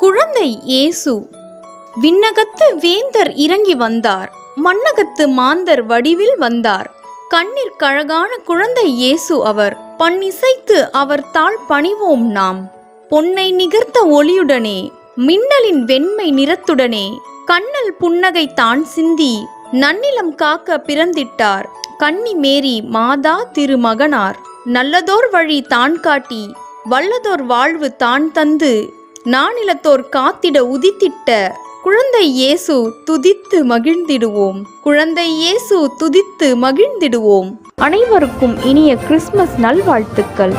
குழந்தை இயேசு. விண்ணகத்து வேந்தர் இறங்கி வந்தார். மண்ணகத்து மாந்தர் வடிவில் வந்தார். கண்ணிற்கழகான குழந்தை இயேசு அவர். பன்னிசைத்து அவர் தாழ் பணிவோம் நாம். பொன்னை நிகர்த்த ஒளியுடனே மின்னலின் வெண்மை நிறத்துடனே கண்ணல் புன்னகை தான் சிந்தி நன்னிலம் காக்க பிறந்திட்டார். கன்னி மேரி மாதா திருமகனார். நல்லதோர் வழி தான் காட்டி வல்லதோர் வாழ்வு தான் தந்து நானிலத்தோர் காத்திட உதித்திட்ட குழந்தை இயேசு துதித்து மகிழ்ந்திடுவோம். குழந்தை இயேசு துதித்து மகிழ்ந்திடுவோம். அனைவருக்கும் இனிய கிறிஸ்மஸ் நல்வாழ்த்துக்கள்.